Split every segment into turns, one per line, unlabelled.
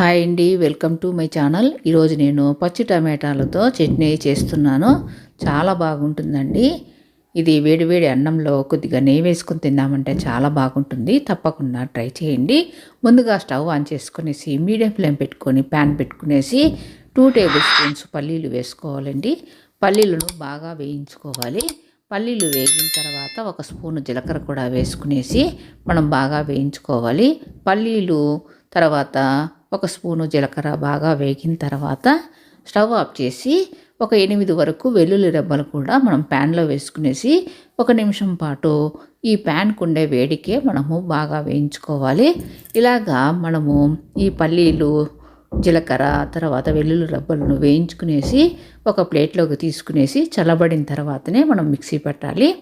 Hi అండి welcome to my channel. ఈరోజు నేను పచ్చి టమాటాలతో చట్నీ చేస్తున్నాను. చాలా బాగుంటుందండి. ఇది వేడివేడి అన్నంలో కొద్దిగా నెయ్యి వేసుకొని తిన్నామంటే చాలా బాగుంటుంది. తప్పకుండా ట్రై చేయండి. ముందుగా స్టవ్ ఆన్ చేసుకునేసి మీడియం ఫ్లేమ్ పెట్టుకొని ప్యాన్ పెట్టుకునేసి టూ టేబుల్ స్పూన్స్ పల్లీలు వేసుకోవాలండి. పల్లీలను బాగా వేయించుకోవాలి. పల్లీలు వేగిన తర్వాత ఒక స్పూను జీలకర్ర కూడా వేసుకునేసి మనం బాగా వేయించుకోవాలి. పల్లీలు తర్వాత ఒక స్పూను జీలకర్ర బాగా వేగిన తర్వాత స్టవ్ ఆఫ్ చేసి ఒక ఎనిమిది వరకు వెల్లుల్లి రెబ్బలు కూడా మనం ప్యాన్లో వేసుకునేసి ఒక నిమిషం పాటు ఈ ప్యాన్కు ఉండే వేడికే మనము బాగా వేయించుకోవాలి. ఇలాగా మనము ఈ పల్లీలు జీలకర్ర తర్వాత వెల్లుల్లి రబ్బలను వేయించుకునేసి ఒక ప్లేట్లోకి తీసుకునేసి చల్లబడిన తర్వాతనే మనం మిక్సీ పెట్టాలి.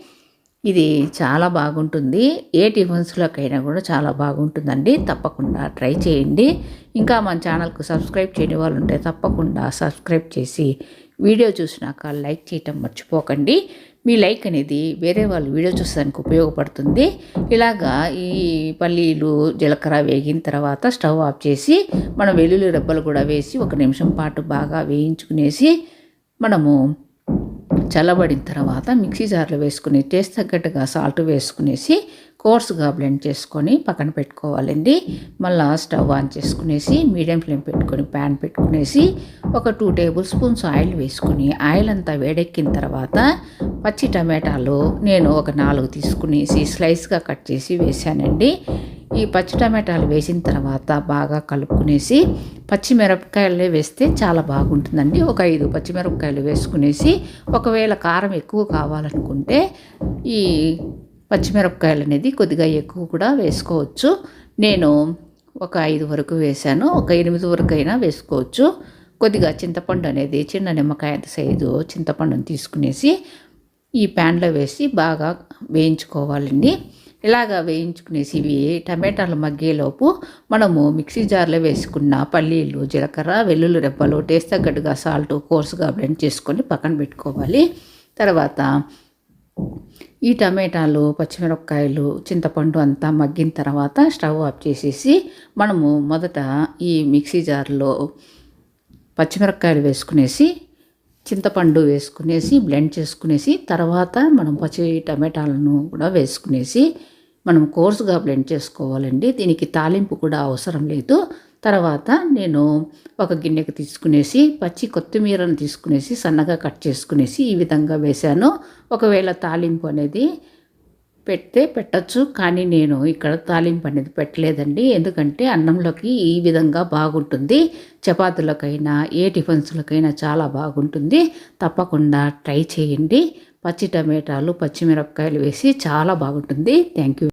ఇది చాలా బాగుంటుంది. ఏ టిఫిన్స్లోకైనా కూడా చాలా బాగుంటుందండి. తప్పకుండా ట్రై చేయండి. ఇంకా మన ఛానల్కు సబ్స్క్రైబ్ చేయని వాళ్ళు ఉంటే తప్పకుండా సబ్స్క్రైబ్ చేసి వీడియో చూసినాక లైక్ చేయటం మర్చిపోకండి. మీ లైక్ అనేది వేరే వాళ్ళు వీడియో చూసేదానికి ఉపయోగపడుతుంది. ఇలాగా ఈ పల్లీలు జీలకర్ర వేగిన తర్వాత స్టవ్ ఆఫ్ చేసి మనం వెల్లుల్లి రెబ్బలు కూడా వేసి ఒక నిమిషం పాటు బాగా వేయించుకునేసి మనము చల్లబడిన తర్వాత మిక్సీ జార్లో వేసుకుని టేస్ట్ తగ్గట్టుగా సాల్ట్ వేసుకునేసి కోర్స్గా బ్లెండ్ చేసుకొని పక్కన పెట్టుకోవాలండి. మళ్ళీ స్టవ్ ఆన్ చేసుకునేసి మీడియం ఫ్లేమ్ పెట్టుకొని ప్యాన్ పెట్టుకునేసి ఒక టూ టేబుల్ స్పూన్స్ ఆయిల్ వేసుకుని ఆయిల్ అంతా వేడెక్కిన తర్వాత పచ్చి టమాటాలు నేను ఒక నాలుగు తీసుకునేసి స్లైస్గా కట్ చేసి వేసానండి ఈ పచ్చి టమాటాలు వేసిన తర్వాత బాగా కలుపుకునేసి పచ్చిమిరపకాయలే వేస్తే చాలా బాగుంటుందండి. ఒక ఐదు పచ్చిమిరపకాయలు వేసుకునేసి ఒకవేళ కారం ఎక్కువ కావాలనుకుంటే ఈ పచ్చిమిరపకాయలు అనేది కొద్దిగా ఎక్కువ కూడా వేసుకోవచ్చు. నేను ఒక ఐదు వరకు వేసాను ఒక ఎనిమిది వరకు అయినా వేసుకోవచ్చు. కొద్దిగా చింతపండు అనేది చిన్న నిమ్మకాయ సైజు చింతపండుని తీసుకునేసి ఈ ప్యాన్లో వేసి బాగా వేయించుకోవాలండి. ఇలాగా వేయించుకునేసి ఇవి టమాటాలు మగ్గేలోపు మనము మిక్సీ జార్లో వేసుకున్న పల్లీలు జీలకర్ర వెల్లుల్లి రెబ్బలు టేస్ట్ తగ్గట్టుగా సాల్ట్ కోర్సుగా బ్లెండ్ చేసుకొని పక్కన పెట్టుకోవాలి. తర్వాత ఈ టమాటాలు పచ్చిమిరపకాయలు చింతపండు అంతా మగ్గిన తర్వాత స్టవ్ ఆఫ్ చేసేసి మనము మొదట ఈ మిక్సీ జార్లో పచ్చిమిరపకాయలు వేసుకునేసి చింతపండు వేసుకునేసి బ్లెండ్ చేసుకునేసి తర్వాత మనం పచ్చి టమాటాలను కూడా వేసుకునేసి మనం కోర్సుగా బ్లెండ్ చేసుకోవాలండి. దీనికి తాలింపు కూడా అవసరం లేదు. తర్వాత నేను ఒక గిన్నెకి తీసుకునేసి పచ్చి కొత్తిమీరను తీసుకునేసి సన్నగా కట్ చేసుకునేసి ఈ విధంగా వేశాను. ఒకవేళ తాలింపు అనేది పెడితే పెట్టచ్చు కానీ నేను ఇక్కడ తాలింపు అనేది పెట్టలేదండి. ఎందుకంటే అన్నంలోకి ఈ విధంగా బాగుంటుంది. చపాతీలకైనా ఏ టిఫిన్స్లకైనా చాలా బాగుంటుంది. తప్పకుండా ట్రై చేయండి. పచ్చి టమాటాలు పచ్చిమిరపకాయలు వేసి చాలా బాగుంటుంది. Thank you.